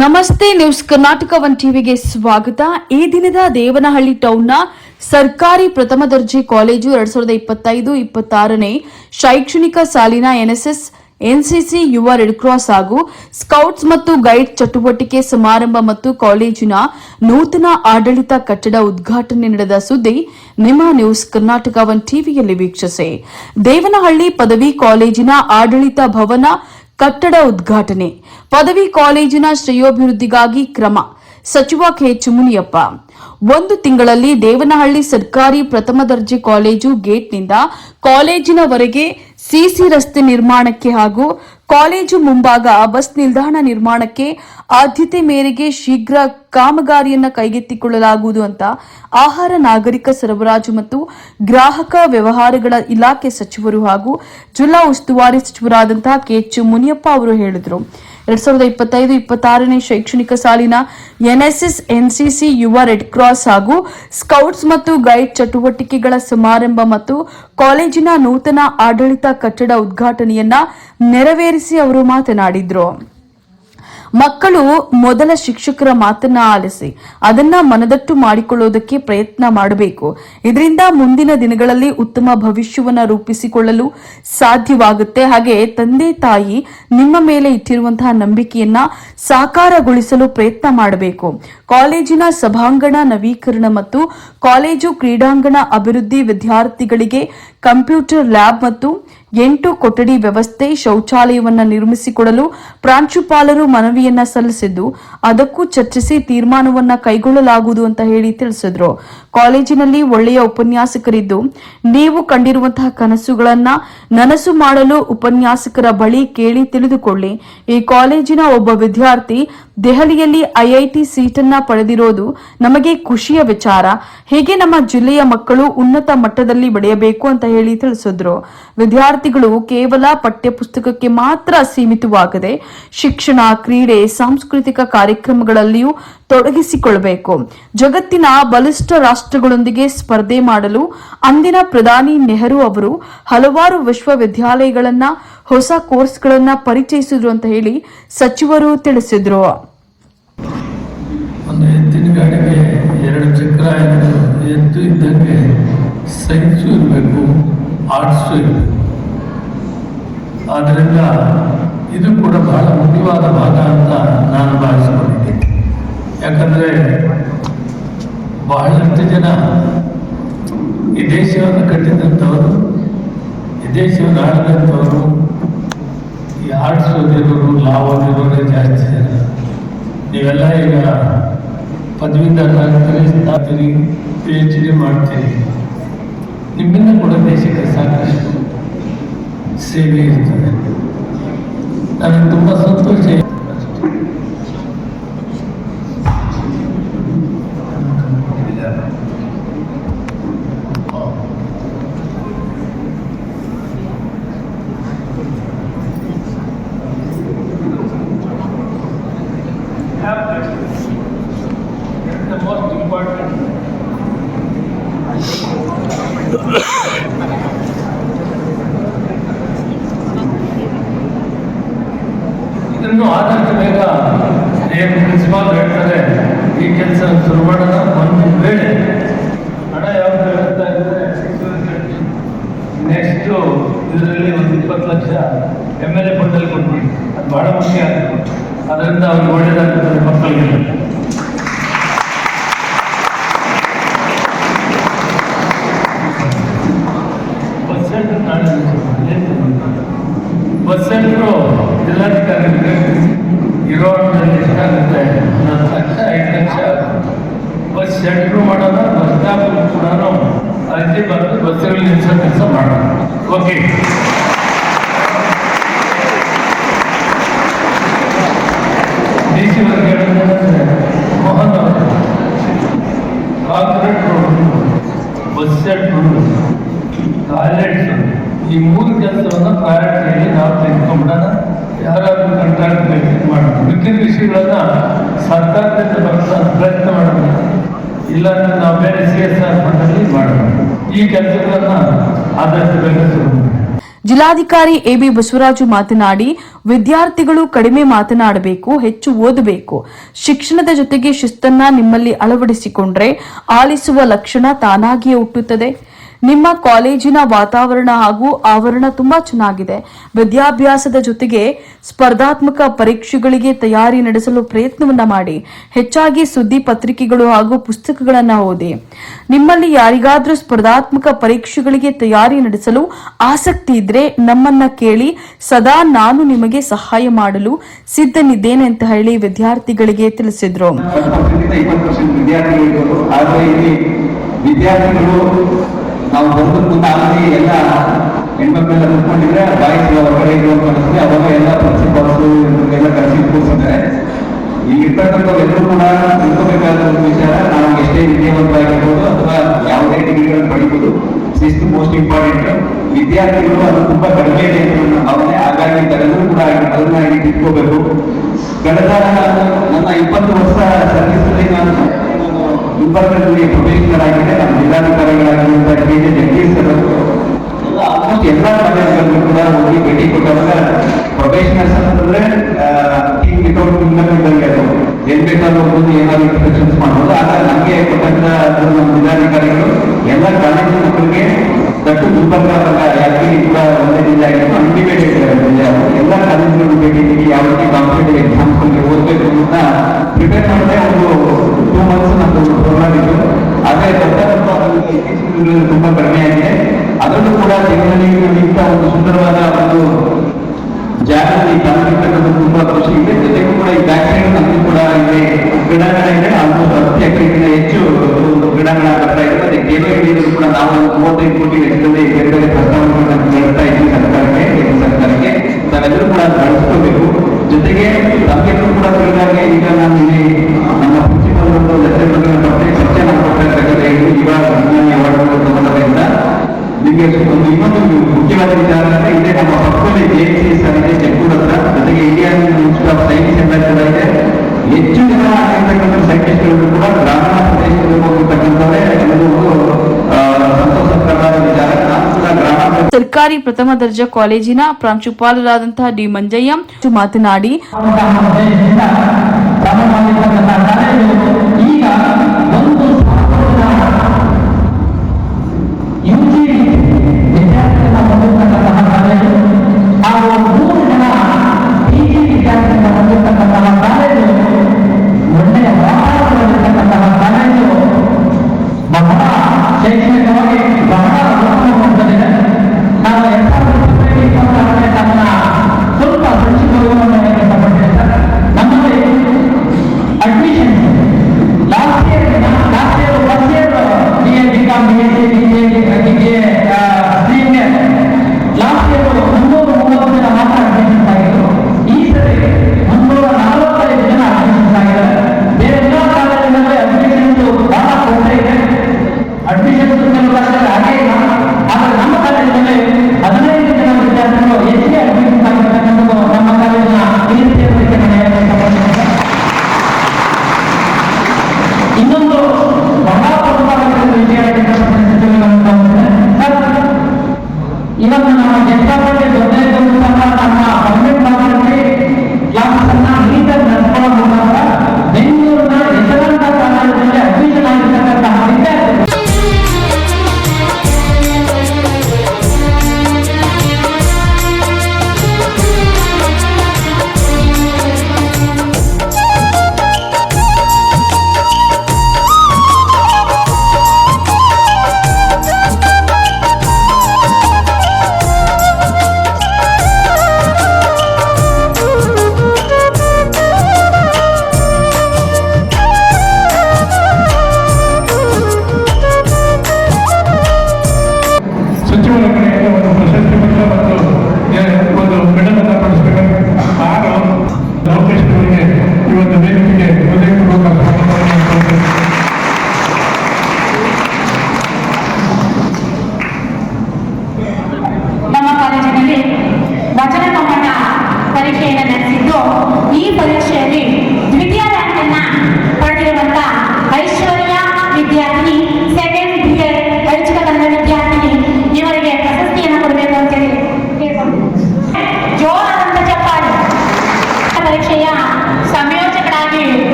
ನಮಸ್ತೆ news Karnataka one ಟಿವಿಗೆ ಸ್ವಾಗತ. ಈ ದಿನದ ದೇವನಹಳ್ಳಿ ಟೌನ್ನ ಸರ್ಕಾರಿ ಪ್ರಥಮ ದರ್ಜೆ ಕಾಲೇಜು ಎರಡ್ ಸಾವಿರದ ಇಪ್ಪತ್ತೈದು, ಇಪ್ಪತ್ತಾರನೇ ಶೈಕ್ಷಣಿಕ ಸಾಲಿನ ಎನ್ಎಸ್ಎಸ್, ಎನ್ಸಿಸಿ ಯುವ ರೆಡ್ ಕ್ರಾಸ್ ಹಾಗೂ ಸ್ಕೌಟ್ಸ್ ಮತ್ತು ಗೈಡ್ ಚಟುವಟಿಕೆ ಸಮಾರಂಭ ಮತ್ತು ಕಾಲೇಜಿನ ನೂತನ ಆಡಳಿತ ಕಟ್ಟಡ ಉದ್ಘಾಟನೆ ನಡೆದ ಸುದ್ದಿ ನಿಮ್ಮ ನ್ಯೂಸ್ ಕರ್ನಾಟಕ ಒನ್ ಟಿವಿಯಲ್ಲಿ ವೀಕ್ಷಿಸಿ. ದೇವನಹಳ್ಳಿ ಪದವಿ ಕಾಲೇಜಿನ ಆಡಳಿತ ಭವನ ಕಟ್ಟಡ ಉದ್ಘಾಟನೆ. ಪದವಿ ಕಾಲೇಜಿನ ಶ್ರೇಯೋಭಿವೃದ್ಧಿಗಾಗಿ ಕ್ರಮ. ಸಚಿವ ಕೆ ಚುಮುನಿಯಪ್ಪ. ಒಂದು ತಿಂಗಳಲ್ಲಿ ದೇವನಹಳ್ಳಿ ಸರ್ಕಾರಿ ಪ್ರಥಮ ದರ್ಜೆ ಕಾಲೇಜು ಗೇಟ್ನಿಂದ ಕಾಲೇಜಿನವರೆಗೆ ಸಿಸಿ ರಸ್ತೆ ನಿರ್ಮಾಣಕ್ಕೆ ಹಾಗೂ ಕಾಲೇಜು ಮುಂಭಾಗ ಬಸ್ ನಿಲ್ದಾಣ ನಿರ್ಮಾಣಕ್ಕೆ ಆದ್ಯತೆ ಮೇರೆಗೆ ಶೀಘ್ರ ಕಾಮಗಾರಿಯನ್ನು ಕೈಗೆತ್ತಿಕೊಳ್ಳಲಾಗುವುದು ಅಂತ ಆಹಾರ, ನಾಗರಿಕ ಸರಬರಾಜು ಮತ್ತು ಗ್ರಾಹಕ ವ್ಯವಹಾರಗಳ ಇಲಾಖೆ ಸಚಿವರು ಹಾಗೂ ಜಿಲ್ಲಾ ಉಸ್ತುವಾರಿ ಸಚಿವರಾದಂತಹ ಕೆ ಎಚ್ ಮುನಿಯಪ್ಪ ಅವರು ಹೇಳಿದರು. ಎರಡ್ ಸಾವಿರದ ಇಪ್ಪತ್ತೈದು, ಇಪ್ಪತ್ತಾರನೇ ಶೈಕ್ಷಣಿಕ ಸಾಲಿನ ಎನ್ಎಸ್ಎಸ್, ಎನ್ಸಿಸಿ ಯುವ ರೆಡ್ ಕ್ರಾಸ್ ಹಾಗೂ ಸ್ಕೌಟ್ಸ್ ಮತ್ತು ಗೈಡ್ ಚಟುವಟಿಕೆಗಳ ಸಮಾರಂಭ ಮತ್ತು ಕಾಲೇಜಿನ ನೂತನ ಆಡಳಿತ ಕಟ್ಟಡ ಉದ್ಘಾಟನೆಯನ್ನ ನೆರವೇರಿಸಿ ಅವರು ಮಾತನಾಡಿದ್ರು. ಮಕ್ಕಳು ಮೊದಲ ಶಿಕ್ಷಕರ ಮಾತನ್ನ ಆಲಿಸಿ ಅದನ್ನ ಮನದಟ್ಟು ಮಾಡಿಕೊಳ್ಳೋದಕ್ಕೆ ಪ್ರಯತ್ನ ಮಾಡಬೇಕು. ಇದರಿಂದ ಮುಂದಿನ ದಿನಗಳಲ್ಲಿ ಉತ್ತಮ ಭವಿಷ್ಯವನ್ನ ರೂಪಿಸಿಕೊಳ್ಳಲು ಸಾಧ್ಯವಾಗುತ್ತೆ. ಹಾಗೆ ತಂದೆ ತಾಯಿ ನಿಮ್ಮ ಮೇಲೆ ಇಟ್ಟಿರುವಂತಹ ನಂಬಿಕೆಯನ್ನ ಸಾಕಾರಗೊಳಿಸಲು ಪ್ರಯತ್ನ ಮಾಡಬೇಕು. ಕಾಲೇಜಿನ ಸಭಾಂಗಣ ನವೀಕರಣ ಮತ್ತು ಕಾಲೇಜು ಕ್ರೀಡಾಂಗಣ ಅಭಿವೃದ್ಧಿ ವಿದ್ಯಾರ್ಥಿಗಳಿಗೆ ಕಂಪ್ಯೂಟರ್ ಲ್ಯಾಬ್ ಮತ್ತು ಎಂಟು ಕೊಠಡಿ ವ್ಯವಸ್ಥೆ ಶೌಚಾಲಯವನ್ನು ನಿರ್ಮಿಸಿಕೊಡಲು ಪ್ರಾಂಶುಪಾಲರು ಮನವಿಯನ್ನ ಸಲ್ಲಿಸಿದ್ದು, ಅದಕ್ಕೂ ಚರ್ಚಿಸಿ ತೀರ್ಮಾನವನ್ನ ಕೈಗೊಳ್ಳಲಾಗುವುದು ಅಂತ ಹೇಳಿ ತಿಳಿಸಿದ್ರು. ಕಾಲೇಜಿನಲ್ಲಿ ಒಳ್ಳೆಯ ಉಪನ್ಯಾಸಕರಿದ್ದು, ನೀವು ಕಂಡಿರುವಂತಹ ಕನಸುಗಳನ್ನ ನನಸು ಮಾಡಲು ಉಪನ್ಯಾಸಕರ ಬಳಿ ಕೇಳಿ ತಿಳಿದುಕೊಳ್ಳಿ. ಈ ಕಾಲೇಜಿನ ಒಬ್ಬ ವಿದ್ಯಾರ್ಥಿ ದೆಹಲಿಯಲ್ಲಿ ಐಐಟಿ ಸೀಟನ್ನ ಪಡೆದಿರೋದು ನಮಗೆ ಖುಷಿಯ ವಿಚಾರ. ಹೇಗೆ ನಮ್ಮ ಜಿಲ್ಲೆಯ ಮಕ್ಕಳು ಉನ್ನತ ಮಟ್ಟದಲ್ಲಿ ಬೆಳೆಯಬೇಕು ಅಂತ ಹೇಳಿ ತಿಳಿಸಿದ್ರು. ವಿದ್ಯಾರ್ಥಿಗಳು ಕೇವಲ ಪಠ್ಯಪುಸ್ತಕಕ್ಕೆ ಮಾತ್ರ ಸೀಮಿತವಾಗದೆ ಶಿಕ್ಷಣ, ಕ್ರೀಡೆ, ಸಾಂಸ್ಕೃತಿಕ ಕಾರ್ಯಕ್ರಮಗಳಲ್ಲಿಯೂ ತೊಡಗಿಸಿಕೊಳ್ಳಬೇಕು ಜಗತ್ತಿನ ಬಲಿಷ್ಠ ರಾಷ್ಟ್ರಗಳೊಂದಿಗೆ ಸ್ಪರ್ಧೆ ಮಾಡಲು ಅಂದಿನ ಪ್ರಧಾನಿ ನೆಹರು ಅವರು ಹಲವಾರು ವಿಶ್ವವಿದ್ಯಾಲಯಗಳನ್ನ, ಹೊಸ ಕೋರ್ಸ್ಗಳನ್ನ ಪರಿಚಯಿಸಿದ್ರು ಅಂತ ಹೇಳಿ ಸಚಿವರು ತಿಳಿಸಿದ್ರು. ಒಂದು ಎತ್ತಿನ ಗಾಡಿಗೆ ಎರಡು ಚಕ್ರ ಇದ್ದು ಎತ್ತು ಇದ್ದಕ್ಕೆ ಸೈನ್ಸು ಇರಬೇಕು, ಆರ್ಟ್ಸು ಇರಬೇಕು. ಆದ್ದರಿಂದ ಇದು ಕೂಡ ಬಹಳ ಮುಖ್ಯವಾದ ಭಾಗ ಅಂತ ನಾನು ಭಾವಿಸಿಕೊಂಡಿದ್ದೀನಿ ಯಾಕಂದರೆ ಬಹಳಷ್ಟು ಜನ ಈ ದೇಶವನ್ನು ಕಟ್ಟಿದಂಥವರು, ಈ ದೇಶವನ್ನು ಆಡಿದಂಥವರು ಈ ಆರ್ಟ್ಸ್ ಓದಿರೋರು ಲಾ ಓದಿರೋರೇ ಜಾಸ್ತಿ ಜನ. ನೀವೆಲ್ಲ ಈಗ ಪದವೀಧರರಾಗ್ತೀರಿ ಸ್ಥಾಪನೆ ಪಿ ಎಚ್ ಡಿ ಮಾಡ್ತೀರಿ ನಿಮ್ಮಿಂದ ಕೂಡ ದೇಶಕ್ಕೆ ಸಾಕಷ್ಟು ಸೇವೆ ಇರ್ತದೆ. ನನಗೆ ತುಂಬ ಸಂತೋಷ the most important ಇದನ್ನು ಆದಷ್ಟು ಬೇಗ ಏನು ಪ್ರಿನ್ಸಿಪಾಲ್ ಹೇಳ್ತಾರೆ ಈ ಕೆಲಸ ಶುರು ಮಾಡೋಣ ಒಂದು ವೇಳೆ ಹಣ ಯಾವ್ದು ಹೇಳ್ತಾ ಇದ್ರೆ ನೆಕ್ಸ್ಟು ಇದರಲ್ಲಿ ಒಂದು ಇಪ್ಪತ್ತು ಲಕ್ಷ ಎಂ ಎಲ್ ಎ ಫಂಡಲ್ಲಿ ಕೊಡ್ತೀವಿ ಅದು ಬಹಳ ಮುಖ್ಯ ಅದರಿಂದ ಅವ್ರಿಗೆ ಒಳ್ಳೇದಾಗ್ತದೆ ಮಕ್ಕಳಿಗೆ ಬಸ್ ಸೆಂಟರ್ ನಾಳೆ ಬಸ್ ಸೆಂಟ್ರು ಜಿಲ್ಲಾಧಿಕಾರಿಗೆ ಇರೋ ಎಷ್ಟಾಗುತ್ತೆ? ಹನ್ನೊಂದು ಲಕ್ಷ, ಐದು ಲಕ್ಷ. ಬಸ್ ಸೆಂಟ್ರು ಮಾಡೋಣ ಬಸ್ ಸ್ಟಾಪ್ ಕೂಡ ಅರ್ಜಿ ಬರೆದು ಬಸ್ಸುಗಳು ನಿಲ್ಲಿಸೋ ಕೆಲಸ ಮಾಡೋಣ ಓಕೆ. ಸಿ ವರ್ಗ ಹೇಳೋದಂದ್ರೆ ಮೋಹನ್ ಟಾಯ್ಲೆಟ್ಸ್ ಈ ಮೂರು ಕೆಲಸವನ್ನು ಪ್ರಯಾರಿಟಿಯಲ್ಲಿ ನಾವು ತೆಗೆದುಕೊಂಡ್ಬಿಡೋಣ ಯಾರಾದರೂ ಕಂಟ್ರಾಕ್ಟ್ ಮಾಡಬೇಕು ಮಾಡೋಣ ವಿಷಯಗಳನ್ನ ಸರ್ಕಾರದಿಂದ ಬರ್ತಾ ಪ್ರಯತ್ನ ಮಾಡೋಣ. ಇಲ್ಲಾಂದ್ರೆ ನಾವು ಬೇರೆ ಸಿ ಎಸ್ ಆರ್ ಫಂಡಲ್ಲಿ ಮಾಡೋಣ ಈ ಕೆಲಸಗಳನ್ನ ಆದಷ್ಟು ಬೇಗ ಜಿಲ್ಲಾಧಿಕಾರಿ ಎಬಿ ಬಸವರಾಜು ಮಾತನಾಡಿ, ವಿದ್ಯಾರ್ಥಿಗಳು ಕಡಿಮೆ ಮಾತನಾಡಬೇಕು, ಹೆಚ್ಚು ಓದಬೇಕು. ಶಿಕ್ಷಣದ ಜೊತೆಗೆ ಶಿಸ್ತನ್ನ ನಿಮ್ಮಲ್ಲಿ ಅಳವಡಿಸಿಕೊಂಡ್ರೆ ಆಲಿಸುವ ಲಕ್ಷಣ ತಾನಾಗಿಯೇ ಹುಟ್ಟುತ್ತದೆ. ನಿಮ್ಮ ಕಾಲೇಜಿನ ವಾತಾವರಣ ಹಾಗೂ ಆವರಣ ತುಂಬಾ ಚೆನ್ನಾಗಿದೆ. ವಿದ್ಯಾಭ್ಯಾಸದ ಜೊತೆಗೆ ಸ್ಪರ್ಧಾತ್ಮಕ ಪರೀಕ್ಷೆಗಳಿಗೆ ತಯಾರಿ ನಡೆಸಲು ಪ್ರಯತ್ನವನ್ನ ಮಾಡಿ. ಹೆಚ್ಚಾಗಿ ಸುದ್ದಿ ಪತ್ರಿಕೆಗಳು ಹಾಗೂ ಪುಸ್ತಕಗಳನ್ನ ಓದಿ. ನಿಮ್ಮಲ್ಲಿ ಯಾರಿಗಾದ್ರೂ ಸ್ಪರ್ಧಾತ್ಮಕ ಪರೀಕ್ಷೆಗಳಿಗೆ ತಯಾರಿ ನಡೆಸಲು ಆಸಕ್ತಿ ಇದ್ರೆ ನಮ್ಮನ್ನ ಕೇಳಿ ಸದಾ ನಾನು ನಿಮಗೆ ಸಹಾಯ ಮಾಡಲು ಸಿದ್ಧನಿದ್ದೇನೆ ಅಂತ ಹೇಳಿ ವಿದ್ಯಾರ್ಥಿಗಳಿಗೆ ತಿಳಿಸಿದ್ರು. ವಿದ್ಯಾರ್ಥಿಗಳು ನಾವು ಬಂದು ಮುಂದೆ ಆಲ್ರೆಡಿ ಎಲ್ಲ ಹೆಣ್ಮಕ್ಳೆಲ್ಲ ಕುತ್ಕೊಂಡಿದ್ರೆ ಬಾಯ್ಸ್ ಹೊರಗಡೆ ಇರುವಂತ ಅನಿಸ್ತದೆ ಅವಾಗ ಎಲ್ಲ ಪ್ರಿನ್ಸಿಪಾಲ್ಸ್ ಎಲ್ಲ ಕರೆಸಿ ಕೂರಿಸಿದ್ದಾರೆ ಇರ್ತಕ್ಕಂಥ ಎಲ್ಲರೂ ಕೂಡ ತಿಳ್ಕೋಬೇಕಾದ ಒಂದು ವಿಚಾರ, ನಾವು ಎಷ್ಟೇ ವಿದ್ಯಾವಂತ ಆಗಿರ್ಬೋದು ಅಥವಾ ಯಾವುದೇ ಡಿಗ್ರಿಗಳನ್ನು ಪಡಿಬೋದು ಶಿಸ್ತು ಮೋಸ್ಟ್ ಇಂಪಾರ್ಟೆಂಟ್ ವಿದ್ಯಾರ್ಥಿಗಳು ಅದು ತುಂಬಾ ಕಡಿಮೆ ಇದೆ ಅವನೇ ಹಾಗಾಗಿ ಎಲ್ಲರೂ ಕೂಡ ಅದನ್ನ ಇಟ್ಕೋಬೇಕು ಕಳೆದ ನನ್ನ ಇಪ್ಪತ್ತು ವರ್ಷ ಸರ್ವಿಸ್ ನಾನು ಗುಲ್ಬರ್ಗದಲ್ಲಿ ಪ್ರೊಫೆಷನರ್ ಆಗಿದೆ ನಮ್ಮ ಜಿಲ್ಲಾಧಿಕಾರಿಗಳಾಗಿರುವಂತಹ ಕೆ ಜೆ ಜಗದೀಶ್ ಸರ್ ಅವರು ಇತ್ತೀಚಿನ ತುಂಬಾ ಕಡಿಮೆ ಆಗಿದೆ ಅದರಲ್ಲೂ ಕೂಡ ಬೆಂಗಳೂರಿನಲ್ಲಿ ಇಂಥ ಒಂದು ಸುಂದರವಾದ ಒಂದು ಜಾಗದಲ್ಲಿ ತಂದಿರ್ತಕ್ಕಂಥ ತುಂಬಾ ಖುಷಿ ಇದೆ ಜೊತೆಗೂ ಕೂಡ ಈ ಬ್ಯಾಕ್ ಸೈಡ್ ನಮ್ದು ಕೂಡ ಇಲ್ಲಿ ಕ್ರೀಡಾಂಗಣ ಇದೆ ಆಲ್ಮೋಸ್ಟ್ ಹತ್ತು ಎಕರೆಗಿಂತ ಹೆಚ್ಚು ಒಂದು ಕ್ರೀಡಾಂಗಣ ಬರ್ತಾ ಇದೆ ಮತ್ತೆ ಕೇಂದ್ರ ಹಿಡಿಯಲು ಕೂಡ ನಾವು ಒಂದು ಮೂವತ್ತೈದು ಕೋಟಿ ವೆಚ್ಚದಲ್ಲಿ ಬೇರೆ ಬೇರೆ ಪ್ರಸ್ತಾವನೆಗಳನ್ನು ಕೂಡ ಗ್ರಾಮೀಣ ಪ್ರದೇಶದಲ್ಲಿ ಸರ್ಕಾರಿ ಪ್ರಥಮ ದರ್ಜೆ ಕಾಲೇಜಿನ ಪ್ರಾಂಶುಪಾಲರಾದಂತಹ ಡಿ ಮಂಜಯ್ಯ ಮಾತನಾಡಿ.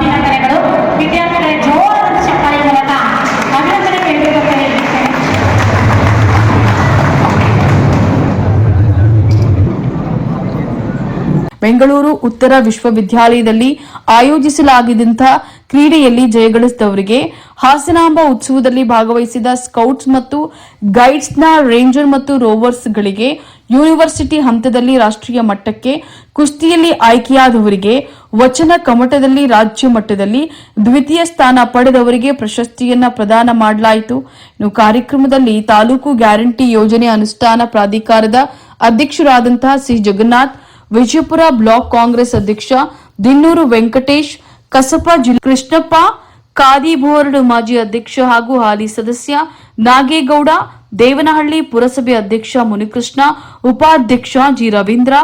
ಅಭಿನಂದನೆಗಳು. ವಿದ್ಯಾರ್ಥಿಗಳ ಮೂಲಕ ಅಭಿನಂದನೆ ಬೆಂಗಳೂರು ಉತ್ತರ ವಿಶ್ವವಿದ್ಯಾಲಯದಲ್ಲಿ ಆಯೋಜಿಸಲಾಗಿದ್ದಂಥ ಕ್ರೀಡೆಯಲ್ಲಿ ಜಯಗಳಿಸಿದವರಿಗೆ ಹಾಸನಾಂಬ ಉತ್ಸವದಲ್ಲಿ ಭಾಗವಹಿಸಿದ ಸ್ಕೌಟ್ಸ್ ಮತ್ತು ಗೈಡ್ಸ್ನ ರೇಂಜರ್ ಮತ್ತು ರೋವರ್ಸ್ಗಳಿಗೆ ಯೂನಿವರ್ಸಿಟಿ ಹಂತದಲ್ಲಿ ರಾಷ್ಟ್ರೀಯ ಮಟ್ಟಕ್ಕೆ ಕುಸ್ತಿಯಲ್ಲಿ ಆಯ್ಕೆಯಾದವರಿಗೆ ವಚನ ಕಮಟದಲ್ಲಿ ರಾಜ್ಯ ಮಟ್ಟದಲ್ಲಿ ದ್ವಿತೀಯ ಸ್ಥಾನ ಪಡೆದವರಿಗೆ ಪ್ರಶಸ್ತಿಯನ್ನ ಪ್ರದಾನ ಮಾಡಲಾಯಿತು. ಇನ್ನು ಕಾರ್ಯಕ್ರಮದಲ್ಲಿ ತಾಲೂಕು ಗ್ಯಾರಂಟಿ ಯೋಜನೆ ಅನುಷ್ಠಾನ ಪ್ರಾಧಿಕಾರದ ಅಧ್ಯಕ್ಷರಾದಂತಹ ಸಿ ಜಗನ್ನಾಥ್, ವಿಜಯಪುರ ಬ್ಲಾಕ್ ಕಾಂಗ್ರೆಸ್ ಅಧ್ಯಕ್ಷ ದಿನ್ನೂರು ವೆಂಕಟೇಶ್, ಕಸಪ ಜಿಲ್ಲಾ ಕೃಷ್ಣಪ್ಪ, ಖಾದಿ ಬೋರ್ಡ್ ಮಾಜಿ ಅಧ್ಯಕ್ಷ ಹಾಗೂ ಹಾಲಿ ಸದಸ್ಯ ನಾಗೇಗೌಡ ದೇವನಹಳ್ಳಿ ಪುರಸಭೆ ಅಧ್ಯಕ್ಷ ಮುನಿಕೃಷ್ಣ, ಉಪಾಧ್ಯಕ್ಷ ಜಿ. ರವೀಂದ್ರ,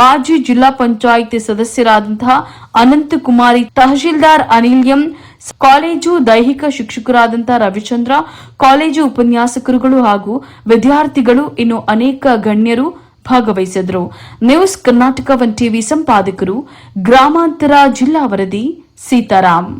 ಮಾಜಿ ಜಿಲ್ಲಾ ಪಂಚಾಯಿತಿ ಸದಸ್ಯರಾದಂತಹ ಅನಂತಕುಮಾರಿ ತಹಶೀಲ್ದಾರ್ ಅನಿಲ್ ಎಂ, ಕಾಲೇಜು ದೈಹಿಕ ಶಿಕ್ಷಕರಾದಂತಹ ರವಿಚಂದ್ರ, ಕಾಲೇಜು ಉಪನ್ಯಾಸಕರುಗಳು ಹಾಗೂ ವಿದ್ಯಾರ್ಥಿಗಳು ಇನ್ನು ಅನೇಕ ಗಣ್ಯರು ಭಾಗವಹಿಸಿದರು ನ್ಯೂಸ್ ಕರ್ನಾಟಕ ಒನ್ ಟಿವಿ ಸಂಪಾದಕರು, ಗ್ರಾಮಾಂತರ ಜಿಲ್ಲಾ ವರದಿ ಸೀತಾರಾಮ್